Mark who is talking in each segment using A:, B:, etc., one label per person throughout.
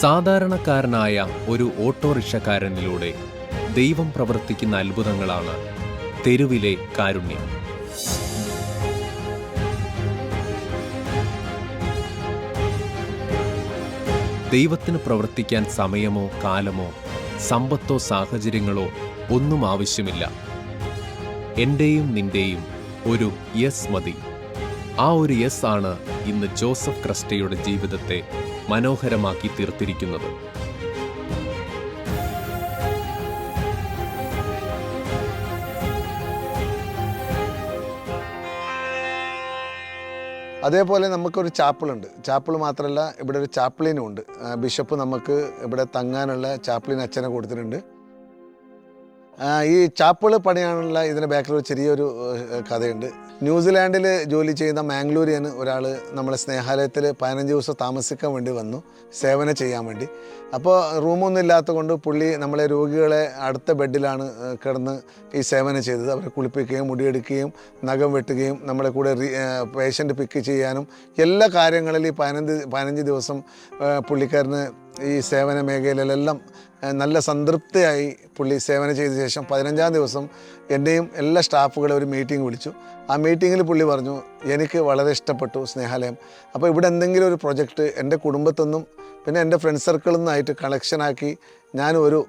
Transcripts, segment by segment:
A: സാധാരണക്കാരനായ ഒരു ഓട്ടോറിക്ഷക്കാരനിലൂടെ ദൈവം പ്രവർത്തിക്കുന്ന അത്ഭുതങ്ങളാണ് തെരുവിലെ കാരുണ്യം. ദൈവത്തിന് പ്രവർത്തിക്കാൻ സമയമോ കാലമോ സമ്പത്തോ സാഹചര്യങ്ങളോ ഒന്നും ആവശ്യമില്ല. എന്റെയും നിന്റെയും ഒരു യെസ് മതി. ആ ഒരു യെസ് ആണ് ഇന്ന് ജോസഫ് ക്രസ്റ്റയുടെ ജീവിതത്തെ മനോഹരമാക്കി തീർത്തിരിക്കുന്നത്.
B: അതേപോലെ നമുക്കൊരു ചാപ്പിളുണ്ട്. ചാപ്പിൾ മാത്രമല്ല ഇവിടെ ഒരു ചാപ്ലിനും ഉണ്ട് ബിഷപ്പ് നമുക്ക് ഇവിടെ തങ്ങാനുള്ള ചാപ്ലിൻ അച്ഛനെ കൊടുത്തിട്ടുണ്ട്. ഈ ചാപ്പിൾ പണിയാനുള്ള ഇതിന് ബാക്കിൽ ഒരു ചെറിയൊരു കഥയുണ്ട്. ന്യൂസിലാൻഡിൽ ജോലി ചെയ്യുന്ന മാംഗ്ലൂരിയൻ ഒരാൾ നമ്മളെ സ്നേഹാലയത്തിൽ പതിനഞ്ച് ദിവസം താമസിക്കാൻ വേണ്ടി വന്നു സേവനം ചെയ്യാൻ വേണ്ടി. അപ്പോൾ റൂമൊന്നും ഇല്ലാത്ത കൊണ്ട് പുള്ളി നമ്മളെ രോഗികളെ അടുത്ത ബെഡിലാണ് കിടന്ന് ഈ സേവനം ചെയ്തത്. അവരെ കുളിപ്പിക്കുകയും മുടിയെടുക്കുകയും നഖം വെട്ടുകയും നമ്മളെ കൂടെ പേഷ്യന്റ് പിക്ക് ചെയ്യാനും എല്ലാ കാര്യങ്ങളിലും ഈ പതിനഞ്ച് പതിനഞ്ച് ദിവസം പുള്ളിക്കാരന് ഈ സേവന മേഖലയിലെല്ലാം നല്ല സംതൃപ്തിയായി പുള്ളി സേവനം ചെയ്ത ശേഷം പതിനഞ്ചാം ദിവസം എന്റെയും എല്ലാ സ്റ്റാഫുകളെ ഒരു മീറ്റിംഗ് വിളിച്ചു. ആ മീറ്റിങ്ങിൽ പുള്ളി പറഞ്ഞു എനിക്ക് വളരെ ഇഷ്ടപ്പെട്ടു സ്നേഹാലയം. അപ്പോൾ ഇവിടെ എന്തെങ്കിലും ഒരു പ്രൊജക്റ്റ് എന്റെ കുടുംബത്തു നിന്നും പിന്നെ എന്റെ ഫ്രണ്ട് സർക്കിളിൽ നിന്നായിട്ട് കളക്ഷനാക്കി ഞാനൊരു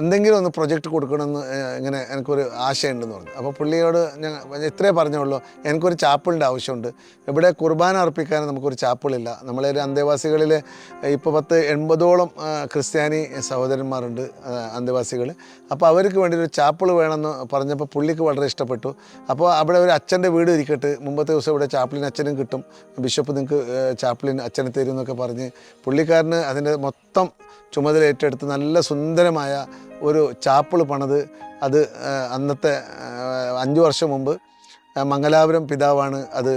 B: എന്തെങ്കിലും ഒന്ന് പ്രൊജക്റ്റ് കൊടുക്കണമെന്ന് ഇങ്ങനെ എനിക്കൊരു ആശയമുണ്ടെന്ന് പറഞ്ഞു. അപ്പോൾ പുള്ളിയോട് ഞാൻ ഇത്രേ പറഞ്ഞുള്ളൂ. എനിക്കൊരു ചാപ്പിളിന്റെ ആവശ്യമുണ്ട്. ഇവിടെ കുർബാന അർപ്പിക്കാൻ നമുക്കൊരു ചാപ്പിളില്ല. നമ്മളെ ഒരു അന്തേവാസികളിൽ ഇപ്പോൾ പത്ത് എൺപതോളം ക്രിസ്ത്യാനി സഹോദരന്മാരുണ്ട് അന്തേവാസികൾ. അപ്പോൾ അവർക്ക് വേണ്ടി ഒരു ചാപ്പിൾ വേണമെന്ന് പറഞ്ഞപ്പോൾ പുള്ളിക്ക് വളരെ ഇഷ്ടപ്പെട്ടു. അപ്പോൾ അവിടെ ഒരു അച്ഛന്റെ വീട് ഇരിക്കട്ടെ മുമ്പത്തെ ദിവസം ഇവിടെ ചാപ്പിളിൻ അച്ഛനും കിട്ടും. ബിഷപ്പ് നിങ്ങൾക്ക് ചാപ്പിളിൻ അച്ഛനെ തരും എന്നൊക്കെ പറഞ്ഞ് പുള്ളിക്കാരന് അതിന്റെ മൊത്തം ചുമതല ഏറ്റെടുത്ത് നല്ല സുന്ദരമായ ഒരു ചാപ്പിൾ പണിത് അത് അന്നത്തെ അഞ്ച് വർഷം മുമ്പ് മംഗലാപുരം പിതാവാണ് അത്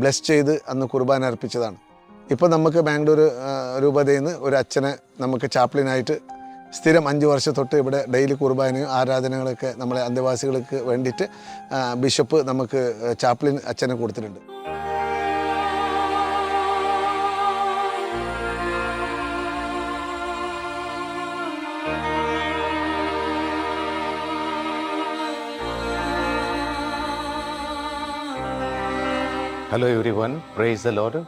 B: ബ്ലെസ് ചെയ്ത് അന്ന് കുർബാന അർപ്പിച്ചതാണ്. ഇപ്പോൾ നമുക്ക് ബാംഗ്ലൂർ രൂപതയിൽ നിന്ന് ഒരു അച്ഛനെ നമുക്ക് ചാപ്ലിനായിട്ട് സ്ഥിരം അഞ്ച് വർഷം തൊട്ട് ഇവിടെ ഡെയിലി കുർബാനയും ആരാധനകളൊക്കെ നമ്മളെ അന്തേവാസികൾക്ക് വേണ്ടിയിട്ട് ബിഷപ്പ് നമുക്ക് ചാപ്ലിൻ അച്ഛനെ കൊടുത്തിട്ടുണ്ട്.
C: Hello everyone, praise the Lord.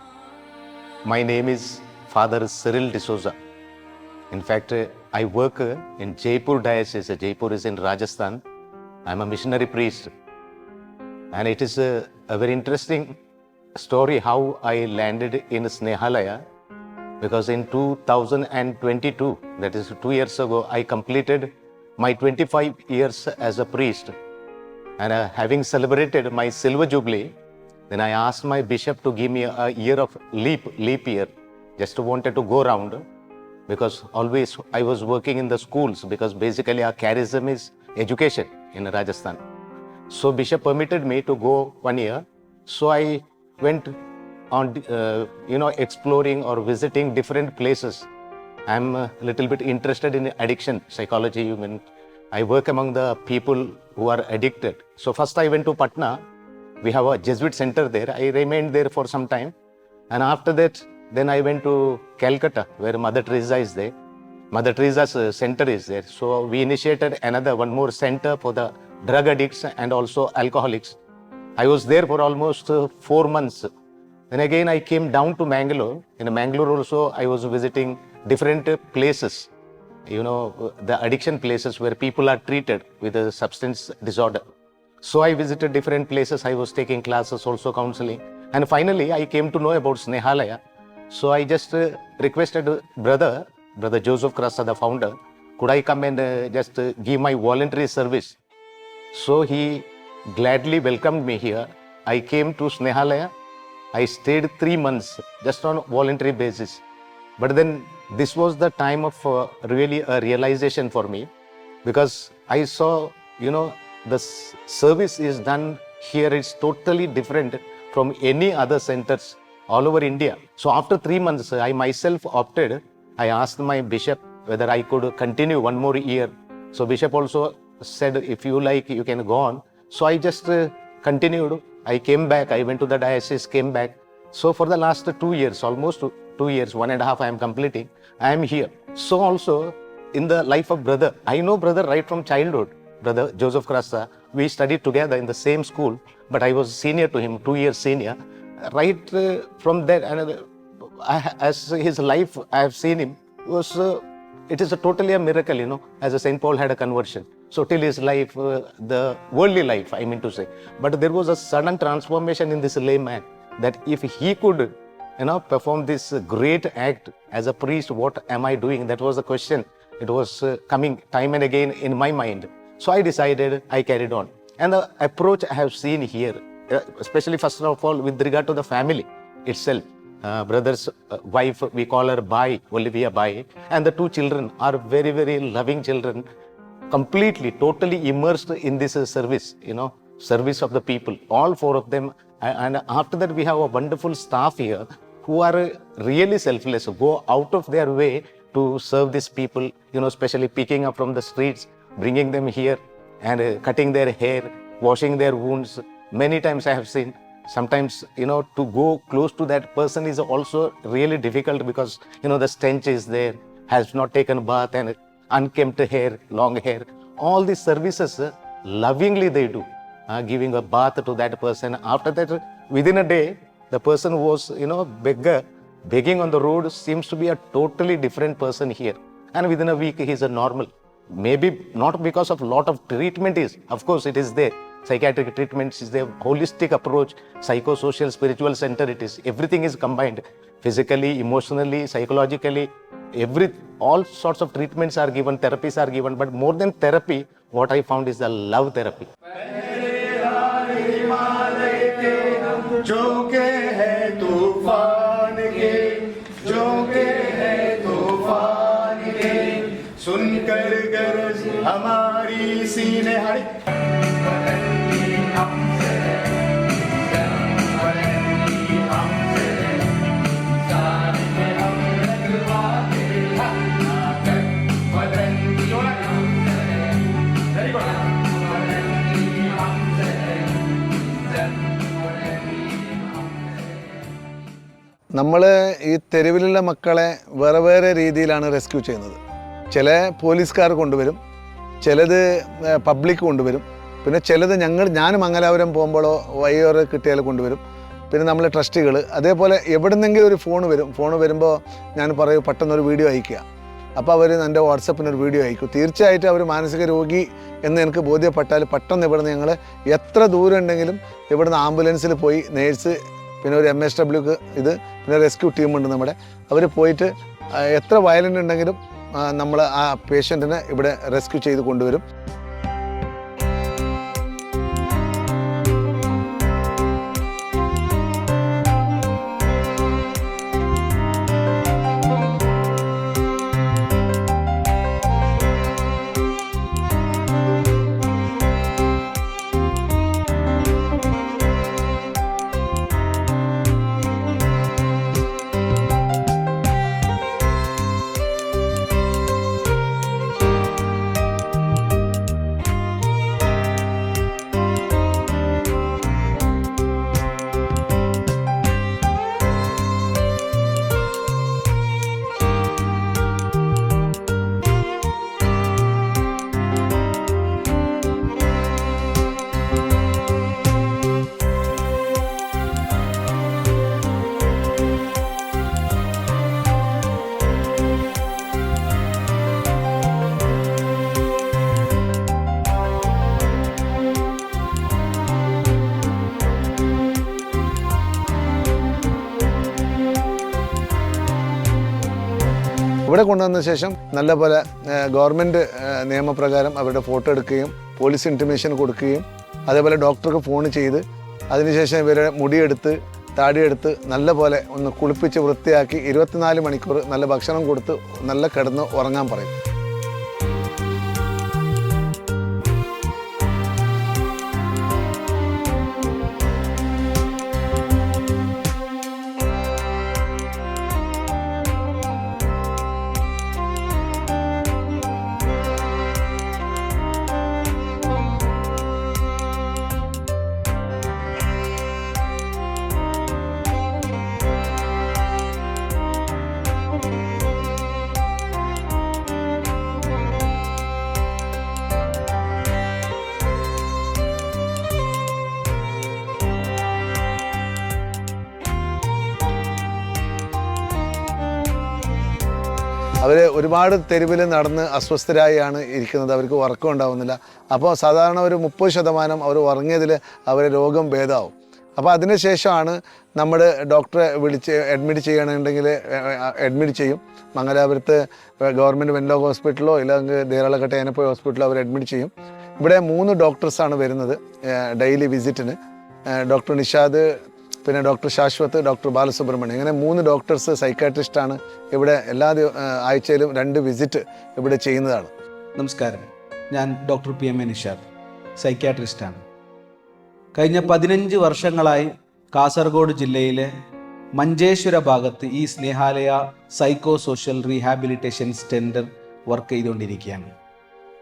C: My name is Father Cyril D'Souza. In fact, I work in Jaipur Diocese. Jaipur is in Rajasthan. I'm a missionary priest. And it is a, a very interesting story how I landed in Snehalaya because in 2022, that is two years ago, I completed my 25 years as a priest. And uh, having celebrated my silver jubilee, then I asked my bishop to give me a, year of leap, leap year. Just wanted to go around because always I was working in the schools because basically our charism is education in Rajasthan. So bishop permitted me to go one year. So I went on, uh, you know, exploring or visiting different places. I'm a little bit interested in addiction psychology. You mean I work among the people who are addicted. So first I went to Patna. We have a Jesuit center there. I remained there for some time, and after that, then I went to Calcutta, where Mother Teresa is there. Mother Teresa's uh, center is there. So we initiated another one more center for the drug addicts and also alcoholics. I was there for almost uh, four months. Then again, I came down to Mangalore. In Mangalore also, I was visiting different uh, places. You know, uh, the addiction places where people are treated with a substance disorder. So I visited different places. I was taking classes, also counseling. And finally, I came to know about Snehalaya. So I just uh, requested uh, brother, brother Joseph Krasa, the founder, could I come and uh, just uh, give my voluntary service? So he gladly welcomed me here. I came to Snehalaya. I stayed three months just on voluntary basis. But then this was the time of uh, really a realization for me because I saw, you know, the service is done here is totally different from any other centers all over India. So after three months, I myself opted. I asked my bishop whether I could continue one more year. So bishop also said, if you like, you can go on. So I just uh, continued. I came back. I went to the diocese, came back. So for the last two years, almost two, two years, one and a half, I am completing. I am here. So also in the life of brother, I know brother right from childhood. Brother Joseph Krasa, we studied together in the same school, but I was senior to him, two years senior. Right uh, from that, and uh, I, as his life, I have seen him was. Uh, it is a totally a miracle, you know, as a Saint Paul had a conversion. So till his life, uh, the worldly life, I mean to say. But there was a sudden transformation in this layman that if he could, you know, perform this great act as a priest, what am I doing? That was the question. It was uh, coming time and again in my mind. So I decided I carried on. And the approach I have seen here, uh, especially first of all with regard to the family itself, uh, brother's uh, wife, we call her Bai, Olivia Bai, and the two children are very, very loving children, completely, totally immersed in this uh, service, you know, service of the people, all four of them. And after that, we have a wonderful staff here who are really selfless, go out of their way to serve these people, you know, especially picking up from the streets, bringing them here and uh, cutting their hair, washing their wounds. Many times I have seen sometimes you know to go close to that person is also really difficult because you know the stench is there has not taken bath and unkempt hair long hair. All these services uh, lovingly they do uh, giving a bath to that person. After that within a day the person who was you know beggar begging on the road seems to be a totally different person here. And within a week he is a normal maybe not because of lot of treatment is of course it is there. Psychiatric treatments is the holistic approach psychosocial spiritual center it is. Everything is combined. Physically emotionally psychologically every all sorts of treatments are given therapies are given but more than therapy what i found is the love therapy
D: പാടി.
B: നമ്മൾ ഈ തെരുവിലുള്ള മക്കളെ വേറെ വേറെ രീതിയിലാണ് rescue ചെയ്യുന്നത്. ചില പോലീസുകാർ കൊണ്ടുവരും ചിലത് പബ്ലിക് കൊണ്ടുവരും. പിന്നെ ചിലത് ഞങ്ങൾ ഞാൻ മംഗലാപുരം പോകുമ്പോഴോ വയ്യോറ് കിട്ടിയാൽ കൊണ്ടുവരും. പിന്നെ നമ്മൾ ട്രസ്റ്റുകൾ. അതേപോലെ എവിടുന്നെങ്കിലും ഒരു ഫോൺ വരും. ഫോൺ വരുമ്പോൾ ഞാൻ പറയും പെട്ടെന്നൊരു വീഡിയോ അയക്കുക അപ്പോൾ അവർ എന്റെ വാട്സപ്പിന് ഒരു വീഡിയോ അയക്കും തീർച്ചയായിട്ടും അവർ മാനസിക രോഗി എന്ന് എനിക്ക് ബോധ്യപ്പെട്ടാൽ പെട്ടെന്ന് ഇവിടുന്ന് ഞങ്ങൾ എത്ര ദൂരം ഉണ്ടെങ്കിലും ഇവിടുന്ന് ആംബുലൻസിൽ പോയി നേഴ്സ് പിന്നെ ഒരു എം എസ് ഡബ്ല്യു ഇത് പിന്നെ റെസ്ക്യൂ ടീമുണ്ട് നമ്മുടെ. അവർ പോയിട്ട് എത്ര വയലന്റ് ഉണ്ടെങ്കിലും നമ്മൾ ആ പേഷ്യന്റിനെ ഇവിടെ റെസ്ക്യൂ ചെയ്ത് കൊണ്ടുവരും. ഇവിടെ കൊണ്ടുവന്ന ശേഷം നല്ലപോലെ ഗവൺമെന്റ് നിയമപ്രകാരം അവരുടെ ഫോട്ടോ എടുക്കുകയും പോലീസ് ഇന്റിമേഷൻ കൊടുക്കുകയും അതേപോലെ ഡോക്ടർക്ക് ഫോൺ ചെയ്ത് അതിനുശേഷം ഇവരെ മുടിയെടുത്ത് താടിയെടുത്ത് നല്ലപോലെ ഒന്ന് കുളിപ്പിച്ച് വൃത്തിയാക്കി ഇരുപത്തിനാല് മണിക്കൂർ നല്ല ഭക്ഷണം കൊടുത്ത് നല്ല കിടന്ന് ഉറങ്ങാൻ പറയും. അവർ ഒരുപാട് തെരുവിൽ നടന്ന് അസ്വസ്ഥരായാണ് ഇരിക്കുന്നത്. അവർക്ക് ഉറക്കം ഉണ്ടാവുന്നില്ല. അപ്പോൾ സാധാരണ ഒരു മുപ്പത് ശതമാനം അവർ ഉറങ്ങിയതിൽ അവരെ രോഗം ഭേദമാവും അപ്പോൾ അതിനുശേഷമാണ് നമ്മൾ ഡോക്ടറെ വിളിച്ച് അഡ്മിറ്റ് ചെയ്യണമെന്നുണ്ടെങ്കിൽ അഡ്മിറ്റ് ചെയ്യും. മംഗലാപുരത്ത് ഗവൺമെന്റ് വെൻലോഗ് ഹോസ്പിറ്റലോ ഇല്ലെങ്കിൽ ദേരാളക്കട്ട എനപ്പോയ ഹോസ്പിറ്റലോ അവർ അഡ്മിറ്റ് ചെയ്യും. ഇവിടെ മൂന്ന് ഡോക്ടേഴ്സാണ് വരുന്നത് ഡെയിലി വിസിറ്റിന്. ഡോക്ടർ നിഷാദ് പിന്നെ ഡോക്ടർ ശാശ്വത് ഡോക്ടർ ബാലസുബ്രഹ്മണ്യം. ഇങ്ങനെ മൂന്ന് ഡോക്ടേഴ്സ് സൈക്കാട്രിസ്റ്റാണ് ഇവിടെ എല്ലാ ആഴ്ചയിലും രണ്ട് വിസിറ്റ് ഇവിടെ ചെയ്യുന്നതാണ്.
E: നമസ്കാരം. ഞാൻ doctor P M A Nishad സൈക്കാട്രിസ്റ്റാണ് കഴിഞ്ഞ പതിനഞ്ച് വർഷങ്ങളായി കാസർഗോഡ് ജില്ലയിലെ മഞ്ചേശ്വര ഭാഗത്ത് ഈ Snehalaya psycho social rehabilitation centre work ചെയ്തുകൊണ്ടിരിക്കുകയാണ്.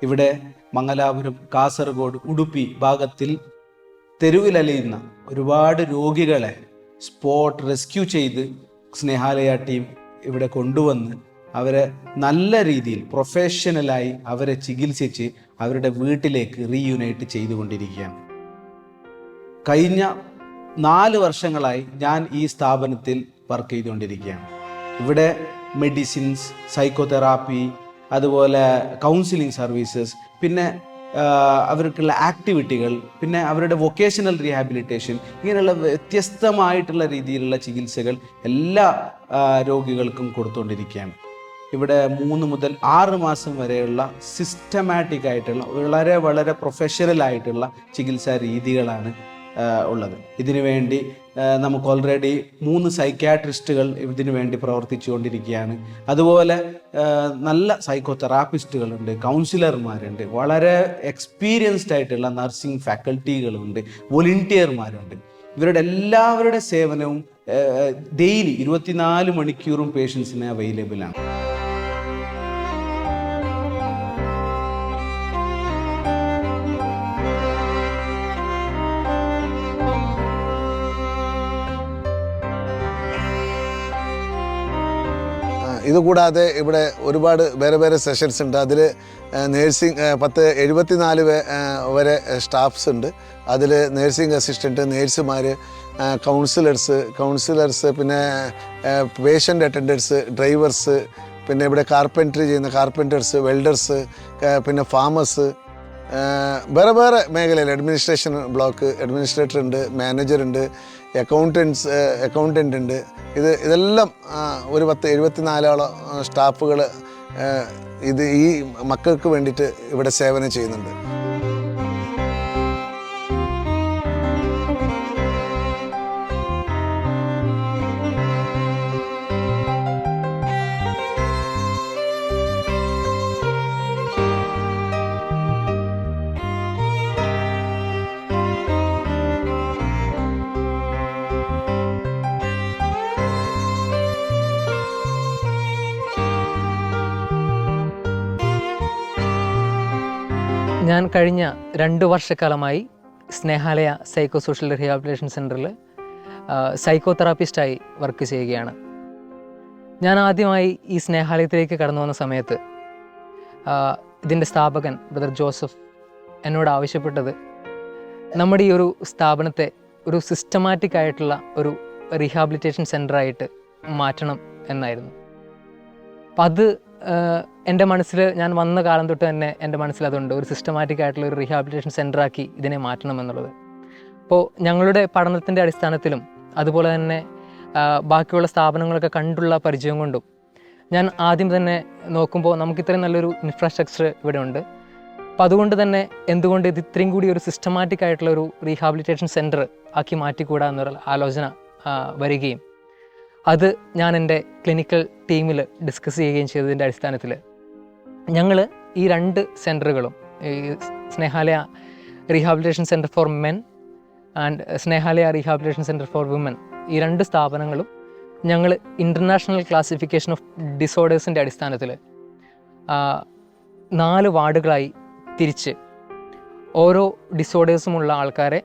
E: ഇവിടെ മംഗലാപുരം കാസർഗോഡ് ഉടുപ്പി ഭാഗത്തിൽ തെരുവിലലിയുന്ന ഒരുപാട് രോഗികളെ സ്പോട്ട് റെസ്ക്യൂ ചെയ്ത് സ്നേഹാലയ ടീം ഇവിടെ കൊണ്ടുവന്ന് അവരെ നല്ല രീതിയിൽ പ്രൊഫഷണലായി അവരെ ചികിത്സിച്ച് അവരുടെ വീട്ടിലേക്ക് റീയുനൈറ്റ് ചെയ്തുകൊണ്ടിരിക്കുകയാണ്. കഴിഞ്ഞ നാല് വർഷങ്ങളായി ഞാൻ ഈ സ്ഥാപനത്തിൽ വർക്ക് ചെയ്തുകൊണ്ടിരിക്കുകയാണ്. ഇവിടെ മെഡിസിൻസ് സൈക്കോതെറാപ്പി അതുപോലെ കൗൺസിലിംഗ് സർവീസസ് പിന്നെ അവർക്കുള്ള ആക്ടിവിറ്റികൾ പിന്നെ അവരുടെ വൊക്കേഷണൽ റീഹാബിലിറ്റേഷൻ ഇങ്ങനെയുള്ള വ്യത്യസ്തമായിട്ടുള്ള രീതിയിലുള്ള ചികിത്സകൾ എല്ലാ രോഗികൾക്കും കൊടുത്തുകൊണ്ടിരിക്കുകയാണ് ഇവിടെ മൂന്ന് മുതൽ ആറ് മാസം വരെയുള്ള സിസ്റ്റമാറ്റിക് ആയിട്ടുള്ള വളരെ വളരെ പ്രൊഫഷണൽ ആയിട്ടുള്ള ചികിത്സാ രീതികളാണ് ഉള്ളത്. ഇതിനു വേണ്ടി ആ, നമുക്ക് ഓൾറെഡി മൂന്ന് സൈക്യാട്രിസ്റ്റുകൾ ഇതിനു വേണ്ടി പ്രവർത്തിച്ചുകൊണ്ടിരിക്കുകയാണ്. അതുപോലെ നല്ല സൈക്കോ തെറാപ്പിസ്റ്റുകളുണ്ട് കൗൺസിലർമാരുണ്ട് വളരെ എക്സ്പീരിയൻസ്ഡ് ആയിട്ടുള്ള നഴ്സിംഗ് ഫാക്കൽറ്റികളുണ്ട് വോളണ്ടിയർമാരുണ്ട് ഇവരുടെ എല്ലാവരുടെ സേവനവും ഡെയിലി ഇരുപത്തിനാല് മണിക്കൂറും പേഷ്യൻസിന് അവൈലബിൾ ആണ്.
B: ഇതുകൂടാതെ ഇവിടെ ഒരുപാട് വേറെ വേറെ സെഷൻസ് ഉണ്ട്. അതിൽ നേഴ്സിംഗ് പത്ത് എഴുപത്തിനാല് വരെ സ്റ്റാഫ്സ് ഉണ്ട്. അതിൽ നേഴ്സിംഗ് അസിസ്റ്റന്റ് നേഴ്സുമാർ കൗൺസിലേഴ്സ് കൗൺസിലേഴ്സ് പിന്നെ പേഷ്യന്റ് അറ്റൻഡൻസ് ഡ്രൈവേഴ്സ് പിന്നെ ഇവിടെ കാർപ്പൻട്രി ചെയ്യുന്ന കാർപ്പന്റേഴ്സ് വെൽഡേഴ്സ് പിന്നെ ഫാമേഴ്സ് വേറെ വേറെ മേഖലയിൽ അഡ്മിനിസ്ട്രേഷൻ ബ്ലോക്ക് അഡ്മിനിസ്ട്രേറ്റർ ഉണ്ട് മാനേജർ ഉണ്ട് അക്കൗണ്ടൻസ് അക്കൗണ്ടന്റ് ഉണ്ട്. ഇത് ഇതെല്ലാം ഒരു പത്ത് എഴുപത്തിനാലോളം സ്റ്റാഫുകൾ ഇത് ഈ മക്കൾക്ക് വേണ്ടിയിട്ട് ഇവിടെ സേവനം ചെയ്യുന്നുണ്ട്.
F: കഴിഞ്ഞ രണ്ട് വർഷക്കാലമായി സ്നേഹാലയ സൈക്കോ സോഷ്യൽ റീഹാബിലിറ്റേഷൻ സെന്ററിൽ സൈക്കോ തെറാപ്പിസ്റ്റായി വർക്ക് ചെയ്യുകയാണ്. ഞാൻ ആദ്യമായി ഈ സ്നേഹാലയത്തിലേക്ക് കടന്നു വന്ന സമയത്ത് ഇതിന്റെ സ്ഥാപകൻ ബ്രദർ ജോസഫ് എന്നോട് ആവശ്യപ്പെട്ടത് നമ്മുടെ ഈ ഒരു സ്ഥാപനത്തെ ഒരു സിസ്റ്റമാറ്റിക് ആയിട്ടുള്ള ഒരു റീഹാബിലിറ്റേഷൻ സെന്ററായിട്ട് മാറ്റണം എന്നായിരുന്നു. അപ്പം അത് എന്റെ മനസ്സിൽ ഞാൻ വന്ന കാലം തൊട്ട് തന്നെ എന്റെ മനസ്സിൽ അതുണ്ട്. ഒരു സിസ്റ്റമാറ്റിക് ആയിട്ടുള്ള ഒരു റീഹാബിലിറ്റേഷൻ സെന്ററാക്കി ഇതിനെ മാറ്റണം എന്നുള്ളത്. അപ്പോൾ ഞങ്ങളുടെ പഠനത്തിന്റെ അടിസ്ഥാനത്തിലും അതുപോലെ തന്നെ ബാക്കിയുള്ള സ്ഥാപനങ്ങളൊക്കെ കണ്ടുള്ള പരിചയം കൊണ്ടും ഞാൻ ആദ്യം തന്നെ നോക്കുമ്പോൾ നമുക്ക് ഇത്രയും നല്ലൊരു ഇൻഫ്രാസ്ട്രക്ചർ ഇവിടെ ഉണ്ട്. അപ്പം അതുകൊണ്ട് തന്നെ എന്തുകൊണ്ട് ഇത് ഇത്രയും കൂടി ഒരു സിസ്റ്റമാറ്റിക് ആയിട്ടുള്ള ഒരു റീഹാബിലിറ്റേഷൻ സെന്റർ ആക്കി മാറ്റിക്കൂടാ എന്നൊരു ആലോചന വരികയും അത് ഞാൻ എന്റെ ക്ലിനിക്കൽ ടീമിൽ ഡിസ്കസ് ചെയ്യുകയും ചെയ്തതിന്റെ അടിസ്ഥാനത്തിൽ ഞങ്ങൾ ഈ രണ്ട് സെന്ററുകളും ഈ Snehalaya rehabilitation centre for men and Snehalaya rehabilitation centre for women ഈ രണ്ട് സ്ഥാപനങ്ങളും ഞങ്ങൾ ഇന്റർനാഷണൽ ക്ലാസിഫിക്കേഷൻ ഓഫ് ഡിസോർഡേഴ്സിന്റെ അടിസ്ഥാനത്തിൽ നാല് വാർഡുകളായി തിരിച്ച് ഓരോ ഡിസോർഡേഴ്സുമുള്ള ആൾക്കാരെ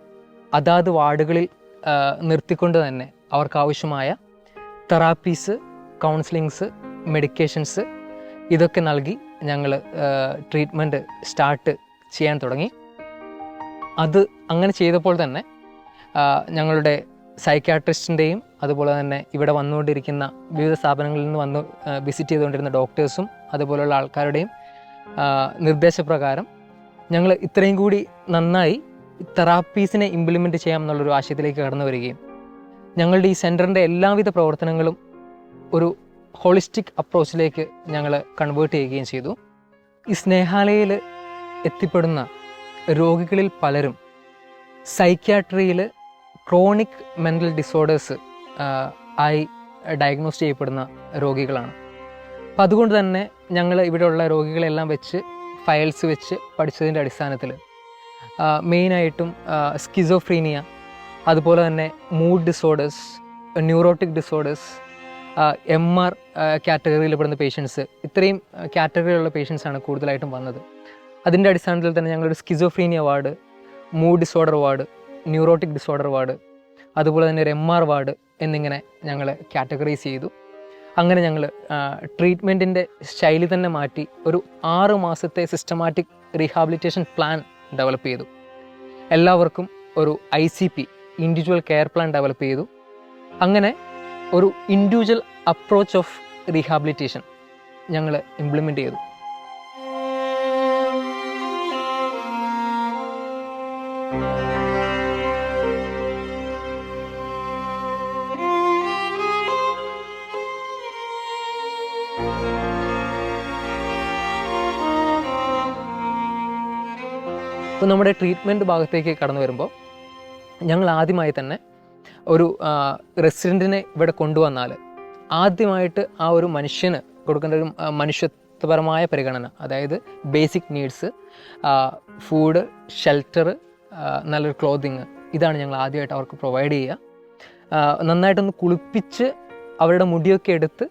F: അതാത് വാർഡുകളിൽ നിർത്തിക്കൊണ്ട് തന്നെ അവർക്കാവശ്യമായ തെറാപ്പീസ് കൗൺസിലിങ്സ് മെഡിക്കേഷൻസ് ഇതൊക്കെ നൽകി ഞങ്ങൾ ട്രീറ്റ്മെന്റ് സ്റ്റാർട്ട് ചെയ്യാൻ തുടങ്ങി. അത് അങ്ങനെ ചെയ്തപ്പോൾ തന്നെ ഞങ്ങളുടെ സൈക്കാട്രിസ്റ്റിന്റെയും അതുപോലെ തന്നെ ഇവിടെ വന്നുകൊണ്ടിരിക്കുന്ന വിവിധ സ്ഥാപനങ്ങളിൽ നിന്ന് വന്ന് വിസിറ്റ് ചെയ്തുകൊണ്ടിരുന്ന ഡോക്ടേഴ്സും അതുപോലെയുള്ള ആൾക്കാരുടെയും നിർദ്ദേശപ്രകാരം ഞങ്ങൾ ഇത്രയും കൂടി നന്നായി തെറാപ്പീസിനെ ഇംപ്ലിമെന്റ് ചെയ്യാം എന്നുള്ളൊരു ആശയത്തിലേക്ക് കടന്നു വരികയും ഞങ്ങളുടെ ഈ സെന്ററിന്റെ എല്ലാവിധ പ്രവർത്തനങ്ങളും ഒരു ഹോളിസ്റ്റിക് അപ്രോച്ചിലേക്ക് ഞങ്ങൾ കൺവേർട്ട് ചെയ്യുകയും ചെയ്തു. ഈ സ്നേഹാലയിൽ എത്തിപ്പെടുന്ന രോഗികളിൽ പലരും സൈക്യാട്രിയിൽ ക്രോണിക് മെന്റൽ ഡിസോർഡേഴ്സ് ആയി ഡയഗ്നോസ് ചെയ്യപ്പെടുന്ന രോഗികളാണ്. അപ്പം അതുകൊണ്ട് തന്നെ ഞങ്ങൾ ഇവിടെയുള്ള രോഗികളെല്ലാം വെച്ച് ഫയൽസ് വെച്ച് പഠിച്ചതിന്റെ അടിസ്ഥാനത്തിൽ മെയിനായിട്ടും സ്കിസോഫ്രീനിയ അതുപോലെ തന്നെ mood disorders neurotic disorders M R കാറ്റഗറിയിൽ പെടുന്ന പേഷ്യൻസ് ഇത്രയും കാറ്റഗറിയിലുള്ള പേഷ്യൻസാണ് കൂടുതലായിട്ടും വന്നത്. അതിന്റെ അടിസ്ഥാനത്തിൽ തന്നെ ഞങ്ങളൊരു schizophrenia ward mood disorder ward neurotic disorder ward അതുപോലെ തന്നെ ഒരു എം ആർ വാർഡ് എന്നിങ്ങനെ ഞങ്ങൾ കാറ്റഗറൈസ് ചെയ്തു. അങ്ങനെ ഞങ്ങൾ ട്രീറ്റ്മെന്റിന്റെ ശൈലി തന്നെ മാറ്റി ഒരു ആറ് മാസത്തെ സിസ്റ്റമാറ്റിക് റീഹാബിലിറ്റേഷൻ പ്ലാൻ ഡെവലപ്പ് ചെയ്തു. എല്ലാവർക്കും ഒരു I C P individual care plan develop ചെയ്തു. അങ്ങനെ ഒരു ഇൻഡിവിജ്വൽ അപ്രോച്ച് ഓഫ് റീഹാബിലിറ്റേഷൻ ഞങ്ങൾ ഇംപ്ലിമെന്റ് ചെയ്തു. ഇപ്പോൾ നമ്മുടെ ട്രീറ്റ്മെന്റ് ഭാഗത്തേക്ക് കടന്നു വരുമ്പോൾ ഞങ്ങൾ ആദ്യമായി തന്നെ ഒരു റെസിഡന്റിനെ ഇവിടെ കൊണ്ടുവന്നാൽ ആദ്യമായിട്ട് ആ ഒരു മനുഷ്യന് കൊടുക്കേണ്ട ഒരു മനുഷ്യത്വപരമായ പരിഗണന അതായത് ബേസിക് നീഡ്സ് ഫുഡ് ഷെൽട്ടർ നല്ലൊരു ക്ലോത്തിങ് ഇതാണ് ഞങ്ങൾ ആദ്യമായിട്ട് അവർക്ക് പ്രൊവൈഡ് ചെയ്യുക. നന്നായിട്ടൊന്ന് കുളിപ്പിച്ച് അവരുടെ മുടിയൊക്കെ എടുത്ത്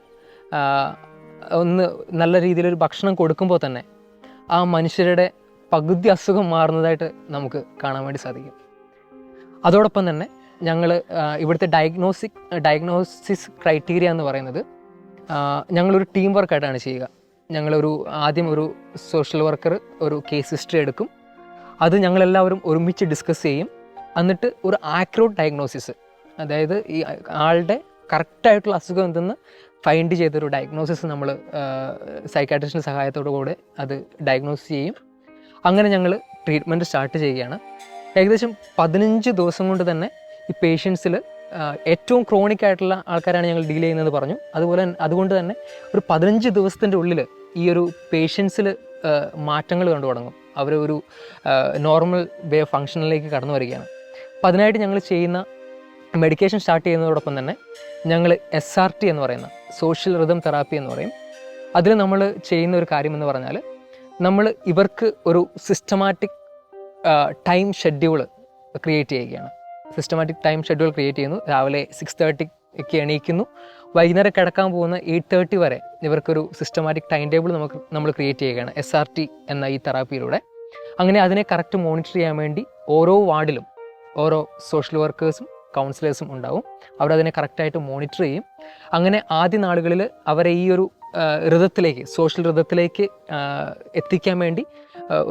F: ഒന്ന് നല്ല രീതിയിലൊരു ഭക്ഷണം കൊടുക്കുമ്പോൾ തന്നെ ആ മനുഷ്യരുടെ പകുതി അസുഖം മാറുന്നതായിട്ട് നമുക്ക് കാണാൻ വേണ്ടി സാധിക്കും. അതോടൊപ്പം തന്നെ ഞങ്ങൾ ഇവിടുത്തെ ഡയഗ്നോസിക് ഡയഗ്നോസിസ് ക്രൈറ്റീരിയ എന്ന് പറയുന്നത് ഞങ്ങളൊരു ടീം വർക്കായിട്ടാണ് ചെയ്യുക. ഞങ്ങളൊരു ആദ്യം ഒരു സോഷ്യൽ വർക്കർ ഒരു കേസ് ഹിസ്റ്ററി എടുക്കും. അത് ഞങ്ങളെല്ലാവരും ഒരുമിച്ച് ഡിസ്കസ് ചെയ്യും. എന്നിട്ട് ഒരു ആക്യൂറേറ്റ് ഡയഗ്നോസിസ് അതായത് ഈ ആളുടെ കറക്റ്റായിട്ടുള്ള അസുഖം എന്തെന്ന് ഫൈൻഡ് ചെയ്തൊരു ഡയഗ്നോസിസ് നമ്മൾ സൈക്കാട്രിസ്റ്റിന്റെ സഹായത്തോടു കൂടെ അത് ഡയഗ്നോസ് ചെയ്യും. അങ്ങനെ ഞങ്ങൾ ട്രീറ്റ്മെന്റ് സ്റ്റാർട്ട് ചെയ്യുകയാണ്. ഏകദേശം പതിനഞ്ച് ദിവസം കൊണ്ട് തന്നെ ഈ പേഷ്യൻസിൽ ഏറ്റവും ക്രോണിക് ആയിട്ടുള്ള ആൾക്കാരാണ് ഞങ്ങൾ ഡീൽ ചെയ്യുന്നത് പറഞ്ഞു. അതുപോലെ അതുകൊണ്ട് തന്നെ ഒരു പതിനഞ്ച് ദിവസത്തിന്റെ ഉള്ളിൽ ഈ ഒരു പേഷ്യൻസിൽ മാറ്റങ്ങൾ കണ്ടു തുടങ്ങും. അവർ ഒരു നോർമൽ വേ ഫങ്ഷനിലേക്ക് കടന്നു വരികയാണ്. അപ്പം അതിനായിട്ട് ഞങ്ങൾ ചെയ്യുന്ന മെഡിക്കേഷൻ സ്റ്റാർട്ട് ചെയ്യുന്നതോടൊപ്പം തന്നെ ഞങ്ങൾ എസ് ആർ ടി എന്ന് പറയുന്ന സോഷ്യൽ റിതം തെറാപ്പി എന്ന് പറയും. അതിൽ നമ്മൾ ചെയ്യുന്ന ഒരു കാര്യമെന്ന് പറഞ്ഞാൽ നമ്മൾ ഇവർക്ക് ഒരു സിസ്റ്റമാറ്റിക് ടൈം ഷെഡ്യൂൾ ക്രിയേറ്റ് ചെയ്യുകയാണ്. സിസ്റ്റമാറ്റിക് ടൈം ഷെഡ്യൂൾ ക്രിയേറ്റ് ചെയ്യുന്നു. രാവിലെ സിക്സ് തേർട്ടിക്ക് എണീക്കുന്നു. വൈകുന്നേരം കിടക്കാൻ പോകുന്ന എയ്റ്റ് തേർട്ടി വരെ ഇവർക്കൊരു സിസ്റ്റമാറ്റിക് ടൈം ടേബിൾ നമുക്ക് നമ്മൾ ക്രിയേറ്റ് ചെയ്യുകയാണ്. എസ് ആർ ടി എന്ന ഈ തെറാപ്പിയിലൂടെ അങ്ങനെ അതിനെ കറക്റ്റ് മോണിറ്റർ ചെയ്യാൻ വേണ്ടി ഓരോ വാർഡിലും ഓരോ സോഷ്യൽ വർക്കേഴ്സും കൗൺസിലേഴ്സും ഉണ്ടാവും. അവരതിനെ കറക്റ്റായിട്ട് മോണിറ്റർ ചെയ്യും. അങ്ങനെ ആദ്യ നാളുകളിൽ അവരെ ഈ ഒരു ഋതത്തിലേക്ക് സോഷ്യൽ ഋതത്തിലേക്ക് എത്തിക്കാൻ വേണ്ടി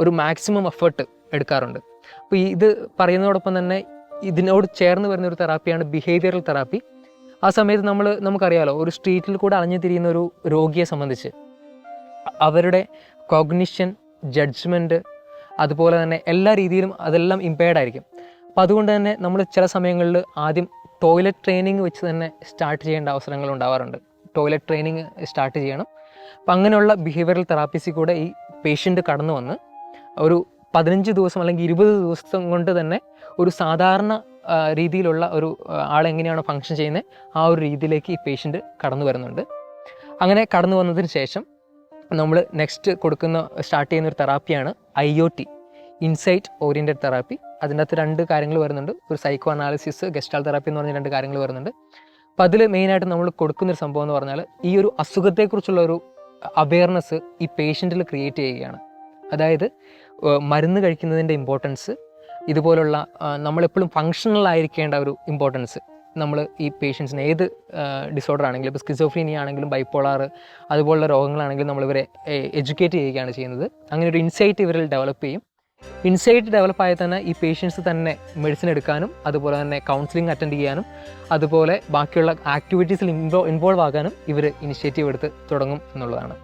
F: ഒരു മാക്സിമം എഫേർട്ട് എടുക്കാറുണ്ട്. അപ്പോൾ ഇത് പറയുന്നതോടൊപ്പം തന്നെ ഇതിനോട് ചേർന്ന് വരുന്ന ഒരു തെറാപ്പിയാണ് ബിഹേവിയറൽ തെറാപ്പി. ആ സമയത്ത് നമ്മൾ നമുക്കറിയാലോ ഒരു സ്ട്രീറ്റിൽ കൂടെ അലഞ്ഞു തിരിയുന്ന ഒരു രോഗിയെ സംബന്ധിച്ച്. അവരുടെ കോഗ്നിഷൻ ജഡ്ജ്മെന്റ് അതുപോലെ തന്നെ എല്ലാ രീതിയിലും അതെല്ലാം ഇമ്പയർഡ് ആയിരിക്കും. അപ്പോൾ അതുകൊണ്ട് തന്നെ നമ്മൾ ചില സമയങ്ങളിൽ ആദ്യം ടോയ്ലറ്റ് ട്രെയിനിങ് വെച്ച് തന്നെ സ്റ്റാർട്ട് ചെയ്യേണ്ട അവസരങ്ങൾ ഉണ്ടാവാറുണ്ട്. ടോയ്ലറ്റ് ട്രെയിനിങ് സ്റ്റാർട്ട് ചെയ്യണം. അപ്പം അങ്ങനെയുള്ള ബിഹേവിയറൽ തെറാപ്പീസിൽ കൂടെ ഈ പേഷ്യന്റ് കടന്നു വന്ന് ഒരു പതിനഞ്ച് ദിവസം അല്ലെങ്കിൽ ഇരുപത് ദിവസം കൊണ്ട് തന്നെ ഒരു സാധാരണ രീതിയിലുള്ള ഒരു ആളെങ്ങനെയാണ് ഫങ്ഷൻ ചെയ്യുന്നത് ആ ഒരു രീതിയിലേക്ക് ഈ പേഷ്യന്റ് കടന്നു വരുന്നുണ്ട്. അങ്ങനെ കടന്നു വന്നതിന് ശേഷം നമ്മൾ നെക്സ്റ്റ് കൊടുക്കുന്ന സ്റ്റാർട്ട് ചെയ്യുന്ന ഒരു തെറാപ്പിയാണ് I O T insight oriented therapy അതിനകത്ത് രണ്ട് കാര്യങ്ങൾ വരുന്നുണ്ട്. ഒരു സൈക്കോ അനാലിസിസ് ഗസ്റ്റാൾ തെറാപ്പി എന്ന് പറഞ്ഞ രണ്ട് കാര്യങ്ങൾ വരുന്നുണ്ട്. അപ്പോൾ അതിൽ മെയിനായിട്ട് നമ്മൾ കൊടുക്കുന്ന ഒരു സംഭവം എന്ന് പറഞ്ഞാൽ ഈ ഒരു അസുഖത്തെക്കുറിച്ചുള്ള ഒരു അവയർനെസ് ഈ പേഷ്യന്റിൽ ക്രിയേറ്റ് ചെയ്യുകയാണ്. അതായത് മരുന്ന് കഴിക്കുന്നതിന്റെ ഇമ്പോർട്ടൻസ് ഇതുപോലുള്ള നമ്മളെപ്പോഴും ഫങ്ഷണൽ ആയിരിക്കേണ്ട ഒരു ഇമ്പോർട്ടൻസ് നമ്മൾ ഈ പേഷ്യൻസിന് ഏത് ഡിസോർഡർ ആണെങ്കിലും ഇപ്പോൾ സ്കിസോഫ്രീനിയ ആണെങ്കിലും ബൈപ്പോളാർ അതുപോലുള്ള രോഗങ്ങളാണെങ്കിലും നമ്മളിവരെ എഡ്യൂക്കേറ്റ് ചെയ്യുകയാണ് ചെയ്യുന്നത്. അങ്ങനെ ഒരു ഇൻസൈറ്റ് ഇവരിൽ ഡെവലപ്പ് ചെയ്യും. ഇൻസൈറ്റ് ഡെവലപ്പ് ആയി തന്നെ ഈ പേഷ്യൻസ് തന്നെ മെഡിസിൻ എടുക്കാനും അതുപോലെ തന്നെ കൗൺസിലിംഗ് അറ്റൻഡ് ചെയ്യാനും അതുപോലെ ബാക്കിയുള്ള ആക്ടിവിറ്റീസിൽ ഇൻവോ ഇൻവോൾവ് ആകാനും ഇവർ ഇനിഷ്യേറ്റീവ് എടുത്ത് തുടങ്ങും എന്നുള്ളതാണ്.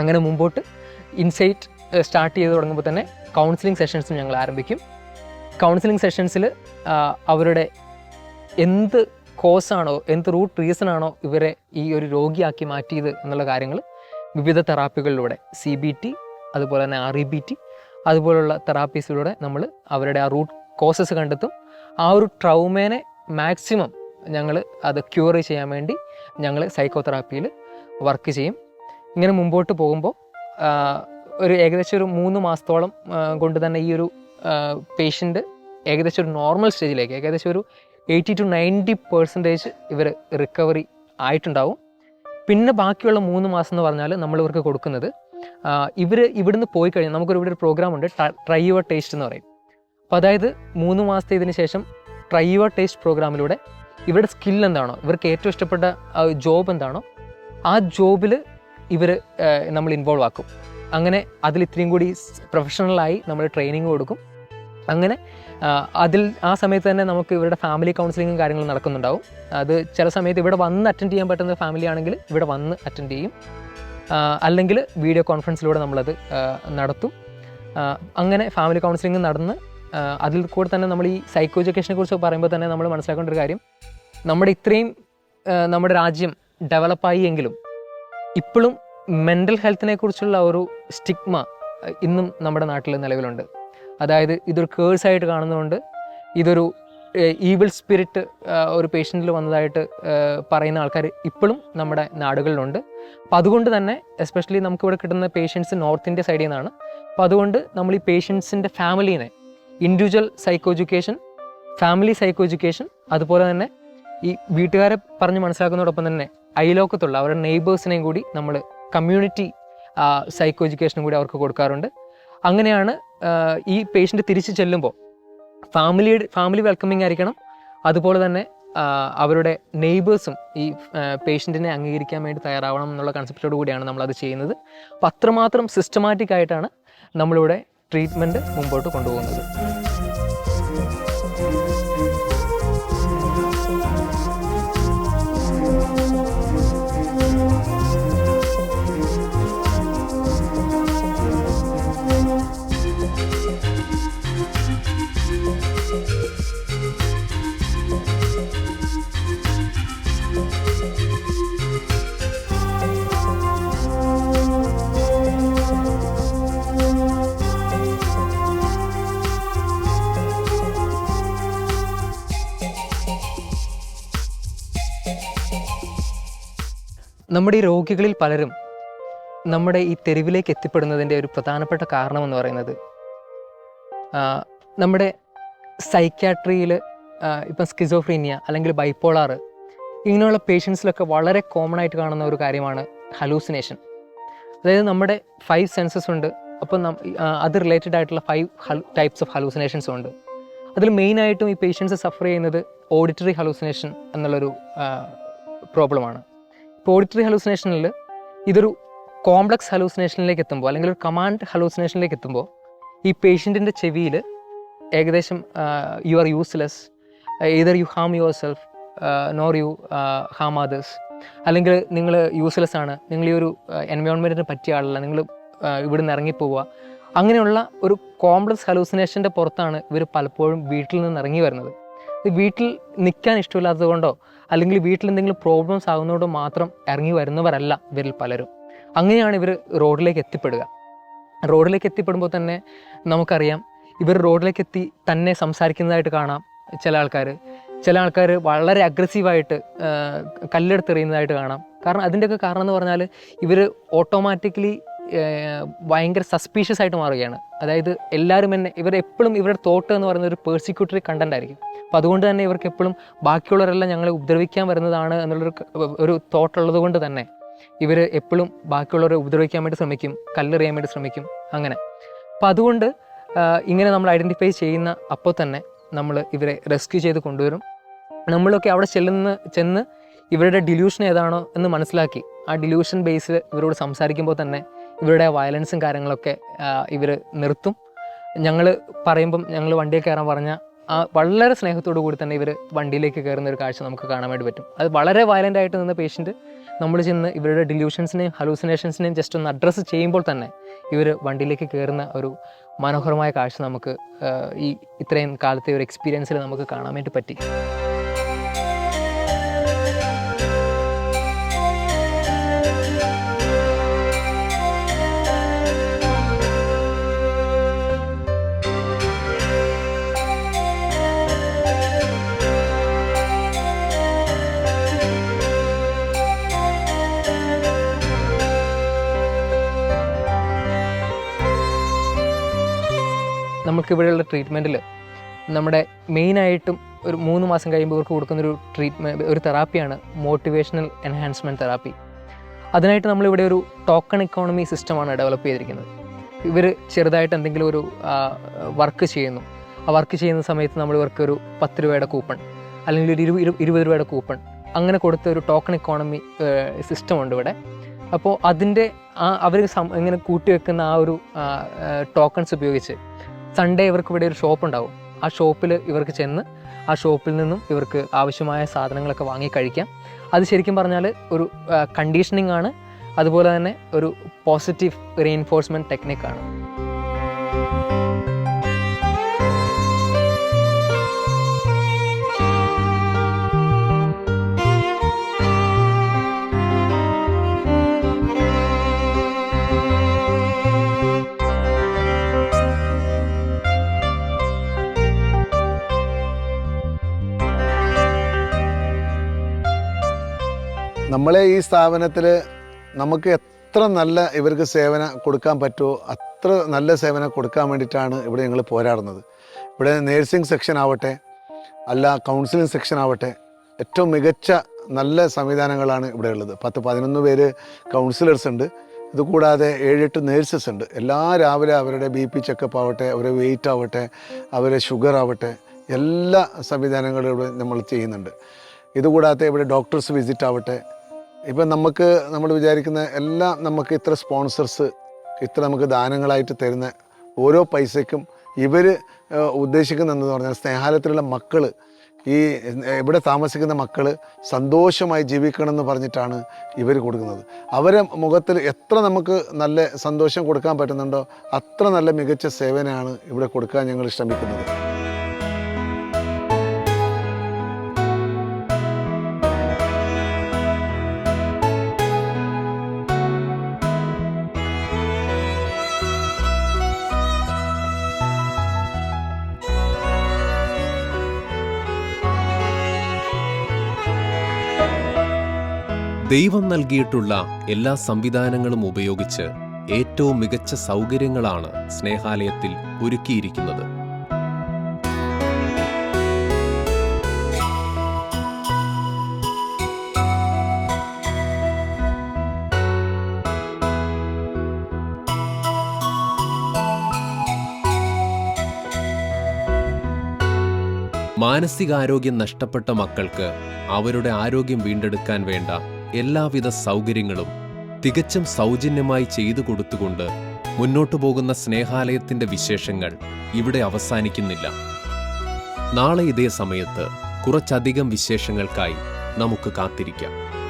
F: അങ്ങനെ മുമ്പോട്ട് ഇൻസൈറ്റ് സ്റ്റാർട്ട് ചെയ്ത് തുടങ്ങുമ്പോൾ തന്നെ കൗൺസിലിംഗ് സെഷൻസും ഞങ്ങൾ ആരംഭിക്കും. കൗൺസിലിംഗ് സെഷൻസിൽ അവരുടെ എന്ത് കോസാണോ എന്ത് റൂട്ട് റീസൺ ആണോ ഇവരെ ഈ ഒരു രോഗിയാക്കി മാറ്റിയത് എന്നുള്ള കാര്യങ്ങൾ വിവിധ തെറാപ്പികളിലൂടെ സി ബി ടി അതുപോലെ തന്നെ ആർ ഇ ബി ടി അതുപോലുള്ള തെറാപ്പീസിലൂടെ നമ്മൾ അവരുടെ ആ റൂട്ട് കോസസ് കണ്ടെത്തും. ആ ഒരു ട്രൗമേനെ മാക്സിമം ഞങ്ങൾ അത് ക്യൂർ ചെയ്യാൻ വേണ്ടി ഞങ്ങൾ സൈക്കോതെറാപ്പിയിൽ വർക്ക് ചെയ്യും. ഇങ്ങനെ മുമ്പോട്ട് പോകുമ്പോൾ ഒരു ഏകദേശം ഒരു മൂന്ന് മാസത്തോളം കൊണ്ട് തന്നെ ഈ ഒരു പേഷ്യന്റ് ഏകദേശം ഒരു നോർമൽ സ്റ്റേജിലേക്ക് ഏകദേശം ഒരു എയ്റ്റി ടു നയന്റി പെർസെന്റേജ് ഇവർ റിക്കവറി ആയിട്ടുണ്ടാവും. പിന്നെ ബാക്കിയുള്ള മൂന്ന് മാസം എന്ന് പറഞ്ഞാൽ നമ്മൾ ഇവർക്ക് കൊടുക്കുന്നത് ഇവർ ഇവിടുന്ന് പോയി കഴിഞ്ഞാൽ നമുക്കൊരു ഇവിടെ ഒരു പ്രോഗ്രാം ഉണ്ട് ട്രൈ യുവർ ടേസ്റ്റ് എന്ന് പറയും. അപ്പോൾ അതായത് മൂന്ന് മാസത്തെ ഇതിന് ശേഷം ട്രൈ യുവർ ടേസ്റ്റ് പ്രോഗ്രാമിലൂടെ ഇവരുടെ സ്കിൽ എന്താണോ ഇവർക്ക് ഏറ്റവും ഇഷ്ടപ്പെട്ട ജോബ് എന്താണോ ആ ജോബിൽ ഇവർ നമ്മൾ ഇൻവോൾവ് ആക്കും. അങ്ങനെ അതിൽ ഇത്രയും കൂടി പ്രൊഫഷണലായി നമ്മൾ ട്രെയിനിങ് കൊടുക്കും. അങ്ങനെ അതിൽ ആ സമയത്ത് തന്നെ നമുക്ക് ഇവരുടെ ഫാമിലി കൗൺസിലിങ്ങും കാര്യങ്ങളും നടക്കുന്നുണ്ടാവും. അത് ചില സമയത്ത് ഇവിടെ വന്ന് അറ്റൻഡ് ചെയ്യാൻ പറ്റുന്ന ഫാമിലി ആണെങ്കിൽ ഇവിടെ വന്ന് അറ്റൻഡ് ചെയ്യും. അല്ലെങ്കിൽ വീഡിയോ കോൺഫറൻസിലൂടെ നമ്മളത് നടത്തും. അങ്ങനെ ഫാമിലി കൗൺസിലിംഗ് നടന്ന് അതിൽ കൂടെ തന്നെ നമ്മൾ ഈ സൈക്കോ എഡ്യൂക്കേഷനെ കുറിച്ച് പറയുമ്പോൾ തന്നെ നമ്മൾ മനസ്സിലാക്കേണ്ട ഒരു കാര്യം. നമ്മുടെ ഇത്രയും നമ്മുടെ രാജ്യം ഡെവലപ്പായി എങ്കിലും ഇപ്പോഴും മെന്റൽ ഹെൽത്തിനെ കുറിച്ചുള്ള ഒരു സ്റ്റിഗ്മ ഇന്നും നമ്മുടെ നാട്ടിൽ നിലവിലുണ്ട്. അതായത് ഇതൊരു കേഴ്സായിട്ട് കാണുന്നതുകൊണ്ട് ഇതൊരു ഈവിൾ സ്പിരിറ്റ് ഒരു പേഷ്യന്റിൽ വന്നതായിട്ട് പറയുന്ന ആൾക്കാർ ഇപ്പോഴും നമ്മുടെ നാടുകളിലുണ്ട്. അപ്പം അതുകൊണ്ട് തന്നെ എസ്പെഷ്യലി നമുക്കിവിടെ കിട്ടുന്ന പേഷ്യൻസ് നോർത്ത് ഇന്ത്യ സൈഡിൽ നിന്നാണ് അപ്പോൾ അതുകൊണ്ട് നമ്മൾ ഈ പേഷ്യൻസിന്റെ ഫാമിലീനെ individual psycho education family psycho education അതുപോലെ തന്നെ ഈ വീട്ടുകാരെ പറഞ്ഞ് മനസ്സിലാക്കുന്നതോടൊപ്പം തന്നെ അയലോക്കത്തുള്ള അവരുടെ നെയ്ബേഴ്സിനെയും കൂടി നമ്മൾ കമ്മ്യൂണിറ്റി സൈക്കോ എഡ്യൂക്കേഷനും കൂടി അവർക്ക് കൊടുക്കാറുണ്ട്. അങ്ങനെയാണ് ഈ പേഷ്യന്റ് തിരിച്ചു ചെല്ലുമ്പോൾ ഫാമിലി ഫാമിലി വെൽക്കമിങ് ആയിരിക്കണം. അതുപോലെ തന്നെ അവരുടെ നെയ്ബേഴ്സും ഈ പേഷ്യന്റിനെ അംഗീകരിക്കാൻ വേണ്ടി തയ്യാറാവണം എന്നുള്ള കൺസെപ്റ്റോട് കൂടിയാണ് നമ്മളത് ചെയ്യുന്നത്. അപ്പം അത്രമാത്രം സിസ്റ്റമാറ്റിക് ആയിട്ടാണ് നമ്മളിവിടെ ട്രീറ്റ്മെന്റ് മുമ്പോട്ട് കൊണ്ടുപോകുന്നത്. നമ്മുടെ ഈ രോഗികളിൽ പലരും നമ്മുടെ ഈ തെരുവിലേക്ക് എത്തിപ്പെടുന്നതിന്റെ ഒരു പ്രധാനപ്പെട്ട കാരണമെന്ന് പറയുന്നത് നമ്മുടെ സൈക്യാട്രിയിൽ ഇപ്പം സ്കിസോഫ്രീനിയ അല്ലെങ്കിൽ ബൈപ്പോളാർ ഇങ്ങനെയുള്ള പേഷ്യൻസിലൊക്കെ വളരെ കോമൺ ആയിട്ട് കാണുന്ന ഒരു കാര്യമാണ് ഹലൂസിനേഷൻ അതായത് നമ്മുടെ ഫൈവ് സെൻസസ് ഉണ്ട്. അപ്പം അത് റിലേറ്റഡ് ആയിട്ടുള്ള ഫൈവ് ടൈപ്സ് ഓഫ് ഹലൂസിനേഷൻസും ഉണ്ട്. അതിൽ മെയിനായിട്ടും ഈ പേഷ്യൻസ് സഫർ ചെയ്യുന്നത് ഓഡിറ്ററി ഹലൂസിനേഷൻ എന്നുള്ളൊരു പ്രോബ്ലമാണ് ഇപ്പോൾ ഓഡിറ്ററി ഹലൂസിനേഷനിൽ ഇതൊരു കോംപ്ലക്സ് ഹലൂസിനേഷനിലേക്ക് എത്തുമ്പോൾ അല്ലെങ്കിൽ ഒരു കമാൻഡ് ഹലൂസിനേഷനിലേക്ക് എത്തുമ്പോൾ ഈ പേഷ്യന്റിന്റെ ചെവിയിൽ ഏകദേശം you are useless either you harm yourself nor you harm others അല്ലെങ്കിൽ നിങ്ങൾ യൂസ്ലെസ് ആണ് നിങ്ങൾ ഈ ഒരു എൻവയോൺമെന്റിന് പറ്റിയ ആളല്ല നിങ്ങൾ ഇവിടുന്ന് ഇറങ്ങിപ്പോവുക അങ്ങനെയുള്ള ഒരു കോംപ്ലക്സ് ഹലൂസിനേഷന്റെ പുറത്താണ് ഇവർ പലപ്പോഴും വീട്ടിൽ നിന്ന് ഇറങ്ങി വരുന്നത്. വീട്ടിൽ നിൽക്കാൻ ഇഷ്ടമില്ലാത്തതുകൊണ്ടോ അല്ലെങ്കിൽ വീട്ടിൽ എന്തെങ്കിലും പ്രോബ്ലംസ് ആകുന്നതുകൊണ്ടോ മാത്രം ഇറങ്ങി വരുന്നവരല്ല ഇവരിൽ പലരും. അങ്ങനെയാണ് ഇവർ റോഡിലേക്ക് എത്തിപ്പെടുക. റോഡിലേക്ക് എത്തിപ്പെടുമ്പോൾ തന്നെ നമുക്കറിയാം ഇവർ റോഡിലേക്ക് എത്തി തന്നെ സംസാരിക്കുന്നതായിട്ട് കാണാം ചില ആൾക്കാർ ചില ആൾക്കാർ വളരെ അഗ്രസീവായിട്ട് കല്ലെടുത്തെറിയുന്നതായിട്ട് കാണാം. കാരണം അതിന്റെയൊക്കെ കാരണം എന്ന് പറഞ്ഞാൽ ഇവർ ഓട്ടോമാറ്റിക്കലി ഭയങ്കര സസ്പീഷ്യസ് ആയിട്ട് മാറുകയാണ്. അതായത് എല്ലാവരും എന്നെ ഇവർ എപ്പോഴും ഇവരുടെ തോട്ട് എന്ന് പറയുന്ന ഒരു പേഴ്സിക്യൂട്ടറി കണ്ടന്റ് ആയിരിക്കും. അപ്പോൾ അതുകൊണ്ട് തന്നെ ഇവർക്ക് എപ്പോഴും ബാക്കിയുള്ളവരെല്ലാം ഞങ്ങളെ ഉപദ്രവിക്കാൻ വരുന്നതാണ് എന്നുള്ളൊരു ഒരു തോട്ടുള്ളത് കൊണ്ട് തന്നെ ഇവർ എപ്പോഴും ബാക്കിയുള്ളവരെ ഉപദ്രവിക്കാൻ വേണ്ടി ശ്രമിക്കും കല്ലെറിയാൻ വേണ്ടി ശ്രമിക്കും അങ്ങനെ. അപ്പോൾ അതുകൊണ്ട് ഇങ്ങനെ നമ്മൾ ഐഡന്റിഫൈ ചെയ്യുന്ന അപ്പോൾ തന്നെ നമ്മൾ ഇവരെ റെസ്ക്യൂ ചെയ്ത് കൊണ്ടുവരും. നമ്മളൊക്കെ അവിടെ ചെല്ലുന്ന ചെന്ന് ഇവരുടെ ഡിലൂഷൻ ഏതാണോ എന്ന് മനസ്സിലാക്കി ആ ഡിലൂഷൻ ബേസിൽ ഇവരോട് സംസാരിക്കുമ്പോൾ തന്നെ ഇവരുടെ വയലൻസും കാര്യങ്ങളൊക്കെ ഇവർ നിർത്തും. ഞങ്ങൾ പറയുമ്പം ഞങ്ങൾ വണ്ടിയിൽ കയറാൻ പറഞ്ഞാൽ ആ വളരെ സ്നേഹത്തോടു കൂടി തന്നെ ഇവർ വണ്ടിയിലേക്ക് കയറുന്ന ഒരു കാഴ്ച നമുക്ക് കാണാൻ വേണ്ടി പറ്റും. അത് വളരെ വയലന്റ് ആയിട്ട് നിന്ന പേഷ്യന്റ് നമ്മൾ ചെന്ന് ഇവരുടെ ഡിലൂഷൻസിനെയും ഹലൂസിനേഷൻസിനെയും ജസ്റ്റ് ഒന്ന് അഡ്രസ്സ് ചെയ്യുമ്പോൾ തന്നെ ഇവർ വണ്ടിയിലേക്ക് കയറുന്ന ഒരു മനോഹരമായ കാഴ്ച നമുക്ക് ഈ ഇത്രയും കാലത്തെ ഒരു എക്സ്പീരിയൻസിൽ നമുക്ക് കാണാൻ വേണ്ടി പറ്റി. നമുക്ക് ഇവിടെയുള്ള ട്രീറ്റ്മെന്റിൽ നമ്മുടെ മെയിനായിട്ടും ഒരു മൂന്ന് മാസം കഴിയുമ്പോൾ ഇവർക്ക് കൊടുക്കുന്നൊരു ട്രീറ്റ്മെന്റ് ഒരു തെറാപ്പിയാണ് മോട്ടിവേഷണൽ എൻഹാൻസ്മെന്റ് തെറാപ്പി അതിനായിട്ട് നമ്മളിവിടെ ഒരു ടോക്കൺ ഇക്കോണമി സിസ്റ്റമാണ് ഡെവലപ്പ് ചെയ്തിരിക്കുന്നത്. ഇവർ ചെറുതായിട്ട് എന്തെങ്കിലും ഒരു വർക്ക് ചെയ്യുന്നു. ആ വർക്ക് ചെയ്യുന്ന സമയത്ത് നമ്മൾ ഇവർക്ക് ഒരു പത്ത് രൂപയുടെ കൂപ്പൺ അല്ലെങ്കിൽ ഒരു ഇരു ഇരു- ഇരുപത് രൂപയുടെ കൂപ്പൺ അങ്ങനെ കൊടുത്ത ഒരു ടോക്കൺ ഇക്കോണമി സിസ്റ്റം ഉണ്ട് ഇവിടെ. അപ്പോൾ അതിന്റെ ആ അവർ ഇങ്ങനെ കൂട്ടിവെക്കുന്ന ആ ഒരു ടോക്കൺസ് ഉപയോഗിച്ച് സൺഡേ ഇവർക്ക് ഇവിടെ ഒരു ഷോപ്പ് ഉണ്ടാവും. ആ ഷോപ്പിൽ ഇവർക്ക് ചെന്ന് ആ ഷോപ്പിൽ നിന്നും ഇവർക്ക് ആവശ്യമായ സാധനങ്ങളൊക്കെ വാങ്ങി കഴിക്കാം. അത് ശരിക്കും പറഞ്ഞാൽ ഒരു കണ്ടീഷനിങ് ആണ്. അതുപോലെ തന്നെ ഒരു പോസിറ്റീവ് റീഎൻഫോഴ്സ്മെന്റ് ടെക്നിക്കാണ്
B: നമ്മളെ ഈ സ്ഥാപനത്തിൽ നമുക്ക് എത്ര നല്ല ഇവർക്ക് സേവനം കൊടുക്കാൻ പറ്റുമോ അത്ര നല്ല സേവനം കൊടുക്കാൻ വേണ്ടിയിട്ടാണ് ഇവിടെ ഞങ്ങൾ പോരാടുന്നത്. ഇവിടെ നേഴ്സിംഗ് സെക്ഷൻ ആവട്ടെ അല്ല കൗൺസിലിംഗ് സെക്ഷൻ ആവട്ടെ ഏറ്റവും മികച്ച നല്ല സംവിധാനങ്ങളാണ് ഇവിടെ ഉള്ളത്. പത്ത് പതിനൊന്ന് പേര് കൗൺസിലേഴ്സ് ഉണ്ട്. ഇതുകൂടാതെ ഏഴെട്ട് നേഴ്സസ് ഉണ്ട്. എല്ലാ രാവിലെ അവരുടെ ബി പി ചെക്കപ്പ് ആവട്ടെ അവരുടെ വെയിറ്റ് ആവട്ടെ അവരുടെ ഷുഗർ ആവട്ടെ എല്ലാ സംവിധാനങ്ങളും ഇവിടെ നമ്മൾ ചെയ്യുന്നുണ്ട്. ഇതുകൂടാതെ ഇവിടെ ഡോക്ടേഴ്സ് വിസിറ്റ് ആവട്ടെ ഇപ്പം നമുക്ക് നമ്മൾ വിചാരിക്കുന്ന എല്ലാം നമുക്ക് ഇത്ര സ്പോൺസേഴ്സ് ഇത്ര നമുക്ക് ദാനങ്ങളായിട്ട് തരുന്ന ഓരോ പൈസയ്ക്കും ഇവർ ഉദ്ദേശിക്കുന്നതെന്ന് പറഞ്ഞാൽ സ്നേഹാലയത്തിലുള്ള മക്കൾ ഈ ഇവിടെ താമസിക്കുന്ന മക്കൾ സന്തോഷമായി ജീവിക്കണം എന്ന് പറഞ്ഞിട്ടാണ് ഇവർ കൊടുക്കുന്നത്. അവരെ മുഖത്തിൽ എത്ര നമുക്ക് നല്ല സന്തോഷം കൊടുക്കാൻ പറ്റുന്നുണ്ടോ അത്ര നല്ല മികച്ച സേവനമാണ് ഇവിടെ കൊടുക്കാൻ ഞങ്ങൾ ശ്രമിക്കുന്നത്.
A: ദൈവം നൽകിയിട്ടുള്ള എല്ലാ സംവിധാനങ്ങളും ഉപയോഗിച്ച് ഏറ്റവും മികച്ച സൗകര്യങ്ങളാണ് സ്നേഹാലയത്തിൽ ഒരുക്കിയിരിക്കുന്നത്. മാനസികാരോഗ്യം നഷ്ടപ്പെട്ട മക്കൾക്ക് അവരുടെ ആരോഗ്യം വീണ്ടെടുക്കാൻ വേണ്ട എല്ലാവിധ സൗകര്യങ്ങളും തികച്ചും സൗജന്യമായി ചെയ്തു കൊടുത്തുകൊണ്ട് മുന്നോട്ടു പോകുന്ന സ്നേഹാലയത്തിന്റെ വിശേഷങ്ങൾ ഇവിടെ അവസാനിക്കുന്നില്ല. നാളെ ഇതേ സമയത്ത് കുറച്ചധികം വിശേഷങ്ങൾക്കായി നമുക്ക് കാത്തിരിക്കാം.